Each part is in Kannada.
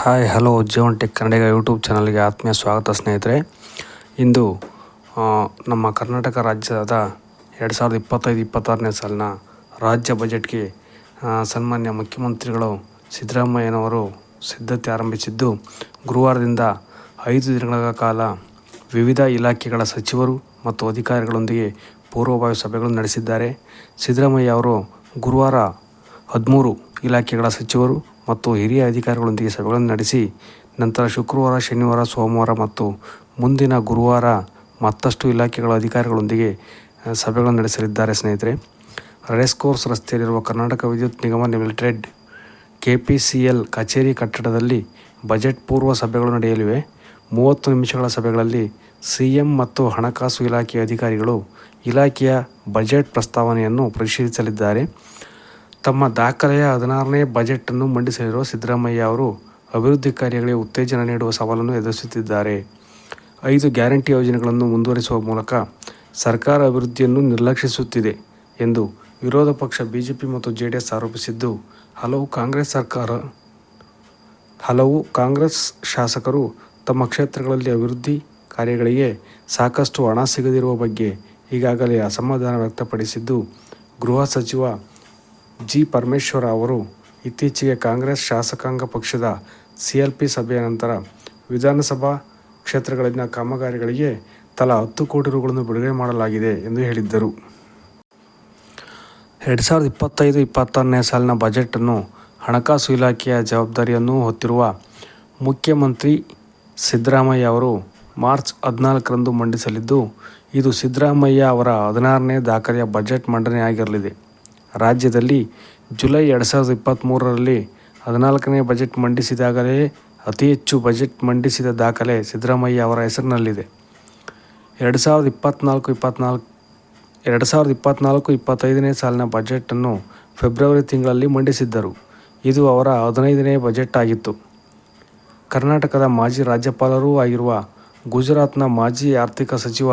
Hi, hello, Jeevan tech Kannadiga YouTube ಚಾನಲ್ಗೆ ಆತ್ಮೀಯ ಸ್ವಾಗತ ಸ್ನೇಹಿತರೆ. ಇಂದು ನಮ್ಮ ಕರ್ನಾಟಕ ರಾಜ್ಯದ ಎರಡು ಸಾವಿರದ ಇಪ್ಪತ್ತೈದು, ಇಪ್ಪತ್ತಾರನೇ ಸಾಲಿನ ರಾಜ್ಯ ಬಜೆಟ್ಗೆ ಸನ್ಮಾನ್ಯ ಮುಖ್ಯಮಂತ್ರಿಗಳು ಸಿದ್ದರಾಮಯ್ಯನವರು ಸಿದ್ಧತೆ ಆರಂಭಿಸಿದ್ದು, ಗುರುವಾರದಿಂದ ಐದು ದಿನಗಳ ಕಾಲ ವಿವಿಧ ಇಲಾಖೆಗಳ ಸಚಿವರು ಮತ್ತು ಅಧಿಕಾರಿಗಳೊಂದಿಗೆ ಪೂರ್ವಭಾವಿ ಸಭೆಗಳನ್ನು ನಡೆಸಿದ್ದಾರೆ. ಸಿದ್ದರಾಮಯ್ಯ ಅವರು ಗುರುವಾರ ಹದಿಮೂರು ಇಲಾಖೆಗಳ ಸಚಿವರು ಮತ್ತು ಹಿರಿಯ ಅಧಿಕಾರಿಗಳೊಂದಿಗೆ ಸಭೆಗಳನ್ನು ನಡೆಸಿ, ನಂತರ ಶುಕ್ರವಾರ, ಶನಿವಾರ, ಸೋಮವಾರ ಮತ್ತು ಮುಂದಿನ ಗುರುವಾರ ಮತ್ತಷ್ಟು ಇಲಾಖೆಗಳ ಅಧಿಕಾರಿಗಳೊಂದಿಗೆ ಸಭೆಗಳನ್ನು ನಡೆಸಲಿದ್ದಾರೆ. ಸ್ನೇಹಿತರೆ ರೇಸ್ ಕೋರ್ಸ್ ರಸ್ತೆಯಲ್ಲಿರುವ ಕರ್ನಾಟಕ ವಿದ್ಯುತ್ ನಿಗಮ limited K P C L ಕಚೇರಿ ಕಟ್ಟಡದಲ್ಲಿ ಬಜೆಟ್ ಪೂರ್ವ ಸಭೆಗಳು ನಡೆಯಲಿವೆ. ಮೂವತ್ತು ನಿಮಿಷಗಳ ಸಭೆಗಳಲ್ಲಿ ಸಿ ಎಂ ಮತ್ತು ಹಣಕಾಸು ಇಲಾಖೆಯ ಅಧಿಕಾರಿಗಳು ಇಲಾಖೆಯ ಬಜೆಟ್ ಪ್ರಸ್ತಾವನೆಯನ್ನು ಪರಿಶೀಲಿಸಲಿದ್ದಾರೆ. ತಮ್ಮ ದಾಖಲೆಯ ಹದಿನಾರನೇ ಬಜೆಟನ್ನು ಮಂಡಿಸಲಿರುವ ಸಿದ್ದರಾಮಯ್ಯ ಅವರು ಅಭಿವೃದ್ಧಿ ಕಾರ್ಯಗಳಿಗೆ ಉತ್ತೇಜನ ನೀಡುವ ಸವಾಲನ್ನು ಎದುರಿಸುತ್ತಿದ್ದಾರೆ. ಐದು ಗ್ಯಾರಂಟಿ ಯೋಜನೆಗಳನ್ನು ಮುಂದುವರಿಸುವ ಮೂಲಕ ಸರ್ಕಾರ ಅಭಿವೃದ್ಧಿಯನ್ನು ನಿರ್ಲಕ್ಷಿಸುತ್ತಿದೆ ಎಂದು ವಿರೋಧ ಪಕ್ಷ ಬಿಜೆಪಿ ಮತ್ತು ಜೆಡಿಎಸ್ ಆರೋಪಿಸಿದ್ದು, ಹಲವು ಕಾಂಗ್ರೆಸ್ ಸರ್ಕಾರ, ಹಲವು ಕಾಂಗ್ರೆಸ್ ಶಾಸಕರು ತಮ್ಮ ಕ್ಷೇತ್ರಗಳಲ್ಲಿ ಅಭಿವೃದ್ಧಿ ಕಾರ್ಯಗಳಿಗೆ ಸಾಕಷ್ಟು ಹಣ ಸಿಗದಿರುವ ಬಗ್ಗೆ ಈಗಾಗಲೇ ಅಸಮಾಧಾನ ವ್ಯಕ್ತಪಡಿಸಿದ್ದು, ಗೃಹ ಸಚಿವ ಜಿ ಪರಮೇಶ್ವರ ಅವರು ಇತ್ತೀಚೆಗೆ ಕಾಂಗ್ರೆಸ್ ಶಾಸಕಾಂಗ ಪಕ್ಷದ ಸಿಎಲ್ಪಿ ಸಭೆಯ ನಂತರ ವಿಧಾನಸಭಾ ಕ್ಷೇತ್ರಗಳಲ್ಲಿನ ಕಾಮಗಾರಿಗಳಿಗೆ ತಲಾ ಹತ್ತು ಕೋಟಿ ರುಗಳನ್ನು ಬಿಡುಗಡೆ ಮಾಡಲಾಗಿದೆ ಎಂದು ಹೇಳಿದ್ದರು. ಎರಡು ಸಾವಿರದ ಇಪ್ಪತ್ತೈದು ಇಪ್ಪತ್ತಾರನೇ ಸಾಲಿನ ಬಜೆಟನ್ನು ಹಣಕಾಸು ಇಲಾಖೆಯ ಜವಾಬ್ದಾರಿಯನ್ನು ಹೊತ್ತಿರುವ ಮುಖ್ಯಮಂತ್ರಿ ಸಿದ್ದರಾಮಯ್ಯ ಅವರು ಮಾರ್ಚ್ ಹದಿನಾಲ್ಕರಂದು ಮಂಡಿಸಲಿದ್ದು, ಇದು ಸಿದ್ದರಾಮಯ್ಯ ಅವರ ಹದಿನಾರನೇ ದಾಖಲೆಯ ಬಜೆಟ್ ಮಂಡನೆಯಾಗಿರಲಿದೆ. ರಾಜ್ಯದಲ್ಲಿ ಜುಲೈ ಎರಡು ಸಾವಿರದ ಇಪ್ಪತ್ತ್ಮೂರರಲ್ಲಿ ಹದಿನಾಲ್ಕನೇ ಬಜೆಟ್ ಮಂಡಿಸಿದಾಗಲೇ ಅತಿ ಹೆಚ್ಚು ಬಜೆಟ್ ಮಂಡಿಸಿದ ದಾಖಲೆ ಸಿದ್ದರಾಮಯ್ಯ ಅವರ ಹೆಸರಿನಲ್ಲಿದೆ. ಎರಡು ಸಾವಿರದ ಇಪ್ಪತ್ತ್ನಾಲ್ಕು ಇಪ್ಪತ್ತ್ನಾಲ್ಕು ಎರಡು ಸಾವಿರದ ಇಪ್ಪತ್ತ್ನಾಲ್ಕು ಇಪ್ಪತ್ತೈದನೇ ಸಾಲಿನ ಬಜೆಟನ್ನು ಫೆಬ್ರವರಿ ತಿಂಗಳಲ್ಲಿ ಮಂಡಿಸಿದ್ದರು. ಇದು ಅವರ ಹದಿನೈದನೇ ಬಜೆಟ್ ಆಗಿತ್ತು. ಕರ್ನಾಟಕದ ಮಾಜಿ ರಾಜ್ಯಪಾಲರೂ ಆಗಿರುವ ಗುಜರಾತ್ನ ಮಾಜಿ ಆರ್ಥಿಕ ಸಚಿವ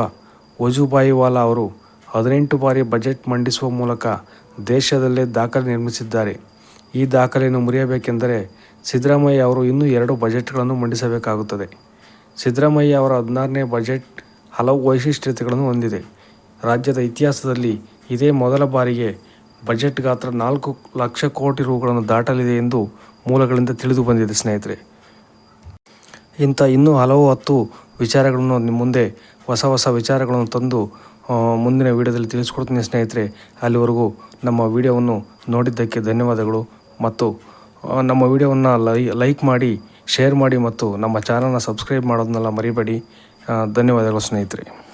ವಜುಭಾಯಿ ವಾಲಾ ಅವರು ಹದಿನೆಂಟು ಬಾರಿ ಬಜೆಟ್ ಮಂಡಿಸುವ ಮೂಲಕ ದೇಶದಲ್ಲೇ ದಾಖಲೆ ನಿರ್ಮಿಸಿದ್ದಾರೆ. ಈ ದಾಖಲೆಯನ್ನು ಮುರಿಯಬೇಕೆಂದರೆ ಸಿದ್ದರಾಮಯ್ಯ ಅವರು ಇನ್ನೂ ಎರಡು ಬಜೆಟ್ಗಳನ್ನು ಮಂಡಿಸಬೇಕಾಗುತ್ತದೆ. ಸಿದ್ದರಾಮಯ್ಯ ಅವರ ಹದಿನಾರನೇ ಬಜೆಟ್ ಹಲವು ವೈಶಿಷ್ಟ್ಯತೆಗಳನ್ನು ಹೊಂದಿದೆ. ರಾಜ್ಯದ ಇತಿಹಾಸದಲ್ಲಿ ಇದೇ ಮೊದಲ ಬಾರಿಗೆ ಬಜೆಟ್ ಗಾತ್ರ ನಾಲ್ಕು ಲಕ್ಷ ಕೋಟಿ ರೂಗಳನ್ನು ದಾಟಲಿದೆ ಎಂದು ಮೂಲಗಳಿಂದ ತಿಳಿದು ಬಂದಿದೆ ಸ್ನೇಹಿತರೆ. ಇಂಥ ಇನ್ನೂ ಹಲವು ಹತ್ತು ವಿಚಾರಗಳನ್ನು ನಿಮ್ಮ ಮುಂದೆ ಹೊಸ ಹೊಸ ವಿಚಾರಗಳನ್ನು ತಂದು ಮುಂದಿನ ವಿಡಿಯೋದಲ್ಲಿ ತಿಳಿಸ್ಕೊಡ್ತೀನಿ ಸ್ನೇಹಿತರೆ. ಅಲ್ಲಿವರೆಗೂ ನಮ್ಮ ವಿಡಿಯೋವನ್ನು ನೋಡಿದ್ದಕ್ಕೆ ಧನ್ಯವಾದಗಳು ಮತ್ತು ನಮ್ಮ ವಿಡಿಯೋವನ್ನು ಲೈ, ಲೈಕ್ ಮಾಡಿ, ಶೇರ್ ಮಾಡಿ ಮತ್ತು ನಮ್ಮ ಚಾನಲ್ನ ಸಬ್ಸ್ಕ್ರೈಬ್ ಮಾಡೋದನ್ನೆಲ್ಲ ಮರಿಬೇಡಿ. ಧನ್ಯವಾದಗಳು ಸ್ನೇಹಿತರೆ.